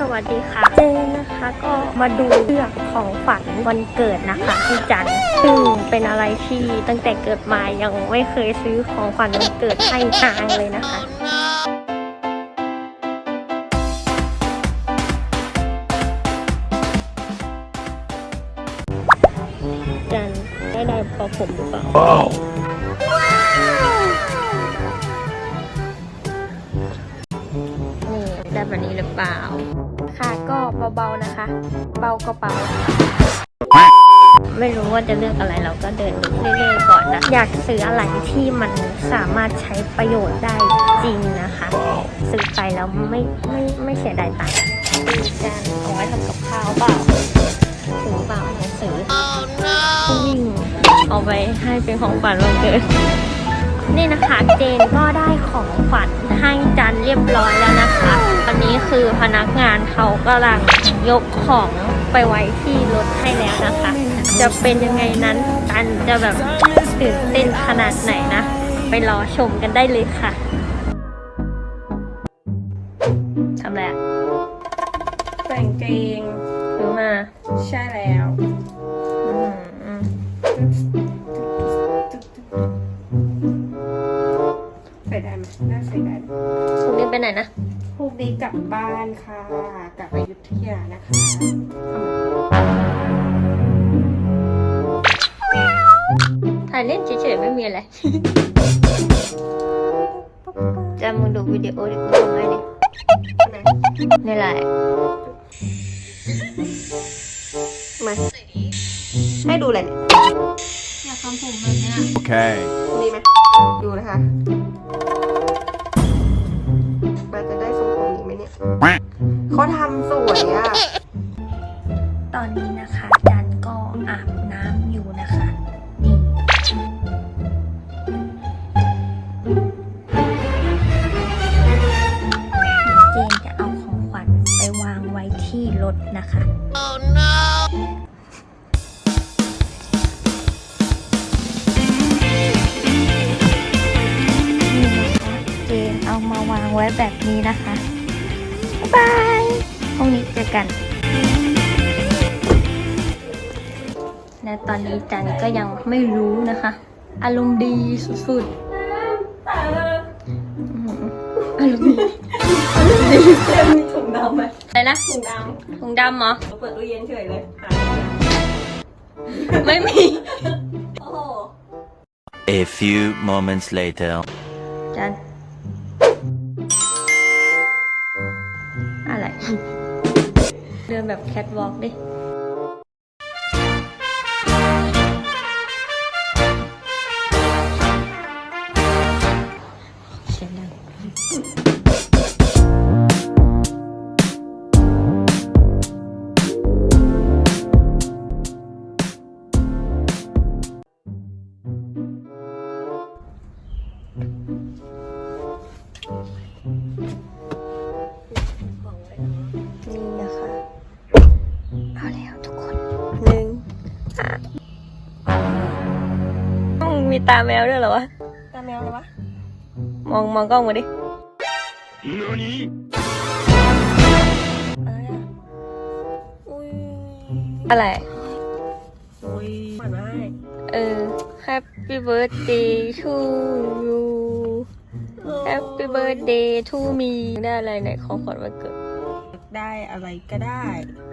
สวัสดีค่ะ เจนนะคะก็มาดูเรื่องของฝันวันเกิดนะคะที่จันทร์ซึ่งเป็นอะไรที่ตั้งแต่เกิดมายังไม่เคยซื้อของขวัญวันเกิดให้นางเลยนะคะจันได้ได้พอผมหรือเปล่านี่ได้แบบนี้หรือเปล่า ค่ะ ก็เบาๆนะคะ เบาก็เบาไม่รู้ว่าจะเลือกอะไรเราก็เดินดูเรื่อยๆก่อนนะ อยากซื้ออะไรที่มันสามารถใช้ประโยชน์ได้จริงนะคะ ซื้อไปแล้วไม่ไม่ไม่เสียดายตังค์ดีจันเอาไว้ทำกับข้าวเปล่าซื้อเปล่าหนังสือวิ่งเอาไปให้เป็นของขวัญวันเกิดนี่นะคะเจนก็ได้ของขวัญให้จันเรียบร้อยแล้วนะ คะวันนี้คือพนักงานเขากำลังยกของไปไว้ที่รถให้แล้วนะคะ จะเป็นยังไงนั้นจันจะแบบตื่นเต้นขนาดไหนนะ ไปรอชมกันได้เลยค่ะทำอะไรอะแต่งเกงซื้อมา ใช่แล้วอืมอืมใส่ได้ไหมน่าใส่ได้ไหมพรุ่งนี้ไปไหนนะ พรุ่งนี้กลับบ้านค่ะ กลับอยุธยานะคะถ่ายเล่นเฉยๆไม่มีอะไรจะมึงดูวิดีโอดิกูส่งให้ดิไหนนี่แหละมาให้ดูเลยเนี่ยอยากทำผมแบบเนี้ย Okay. นี่ไหมดูนะคะ เขาทำสวยอะตอนนี้นะคะจันก็อาบน้ำอยู่นะคะนี่เจนจะเอาของขวัญไปวางไว้ที่รถนะคะนี่นะคะเจนเอามาวางไว้แบบนี้นะคะายบายพรุ่งนี้เจอกัน และตอนนี้จันก็ยังไม่รู้นะคะ อารมณ์ดีสุดๆอืมอารมณ์ดีมีถุงดำไหมอะไรนะถุงดถุงดำเหรอำเปิดตู้เย็นเฉยเลยหาไม่มี โอ้โห A few moments later. จัน นแบบแคทวอล์กดิ ต้องมีตาแมวด้วยเหรอวะ ตาแมวเลยวะ มองมองกล้องมาดิอะไรอะอุ้ยอะไร อุ้ยหวานมากเออ Happy birthday to you Happy birthday to me ได้อะไรในของขวัญวันเกิด ได้อะไรก็ได้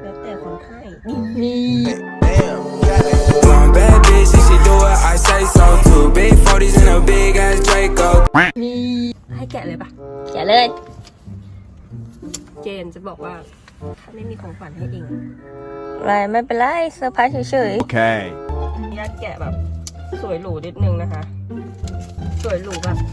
แล้วแต่คนให้นี่ One bad bitch, if she do นจะบอกว่าถ้าไม่มีของขวัญให้เองอะไรไม่เป็นไรเซอร์ไพรส์เฉย Okay. ญาตแกะแบบ สวยหรูนิดนึงนะคะ สวยหรูแบบๆ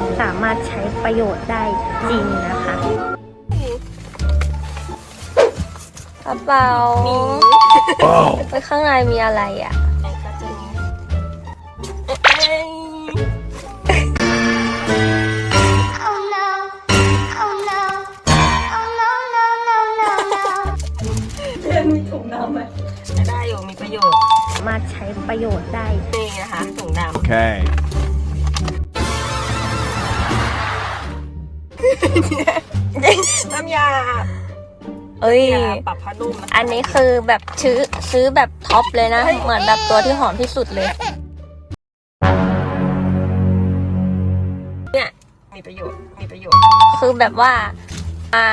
มันสามารถใช้ประโยชน์ได้จริงนะคะกระเป๋ามีไปข้างในมีอะไรอะไอ้ก็จะ น้ำยาเอ้ย ยาปรับผ้านุ่มะคะอันนี้คือแบบซื้อซื้อแบบท็อปเลยนะ เหมือนแบบตัวที่หอมที่สุดเลย เนี่ย มีประโยชน์ มีประโยชน์ คือแบบว่าอ่า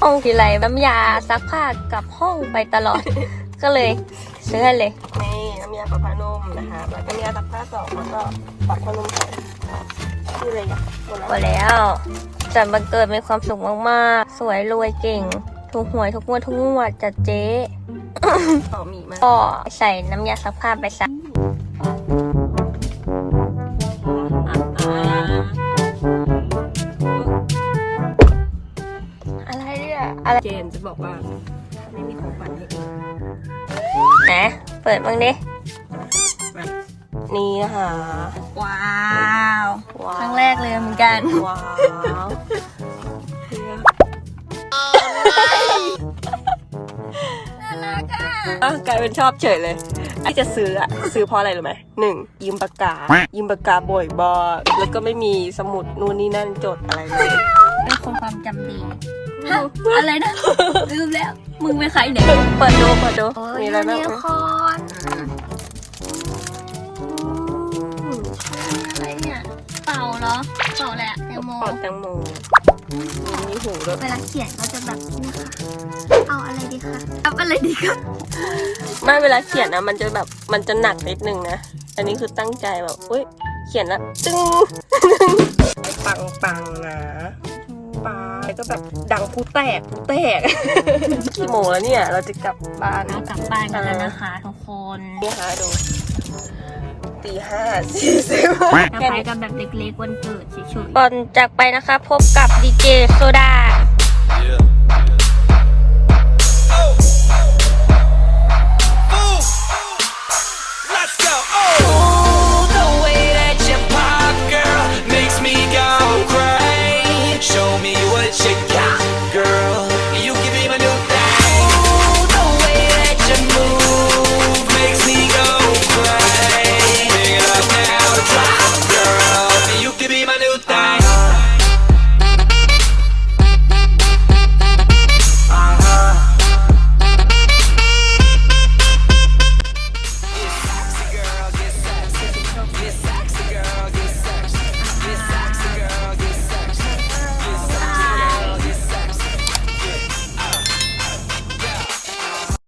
ห้องทีไรน้ำยาซักผ้ากลับห้องไปตลอด ก็เลยซื้อให้เลย นี่น้ำยาปรับผ้านุ่มนะคะ แล้วก็น้ำยาซักผ้าสองแล้วก็ปรับผ้านุ่มสอง นี่เลยอะหมดหมแล้วดแล้วจัดบันเกิดมีความสุขมากๆ สวยรวยเก่ง ถูกหวยทุกงวดทุกงวดจัดเจ๊ต่อมีมากก็ใส่น้ำยาซักผ้าไปซักอะไรเนี่ยอะไรเจนจะบอกว่าไม่มีของขวัญให้เองไหนเปิดบ้างดิ นี่นะคะว้าวว้าวครั้งแรกเลยเหมือนกันว้าวอะกลายเป็นชอบเฉยเลยที่จะซื้ออะซื้อเพราะอะไรรู้ไหมหนึ่งยืมปากกายืมปากกาบ่อยบอแล้วก็ไม่มีสมุดนู่นนี่นั่นจดอะไรเลยเป็นคนความจำดีฮะอะไรนะลืมแล้วมึงเป็นใครเนี่ยเปิดดูเปิดดูโอ้ยมีอะไรบ้างยูไหมนิคอร์น เป่าเหรอเป่าแหละแตงโมเป่าแตงโมมีหูด้วยเวลาเขียนก็จะแบบนี้ค่ะ เอาอะไรดีคะเอาอะไรดีคะไม่เวลาเขียนนะมันจะแบบมันจะหนักนิดนึงนะ อันนี้คือตั้งใจแบบอุ้ยเขียนละตึ้งปังปังๆนะปาแล้วก็แบบดังผู้แตกผู้แตกกี่โมงแล้วเนี่ย เราจะกลับบ้านเรากลับบ้านกันแล้วนะคะทุกคนนี่ค่ะดู ตีห้าสี่สิบจะไปกันแบบเล็กๆวันเกิดเฉยๆ ก่อนจากไปนะคะ พบกับดีเจโซดา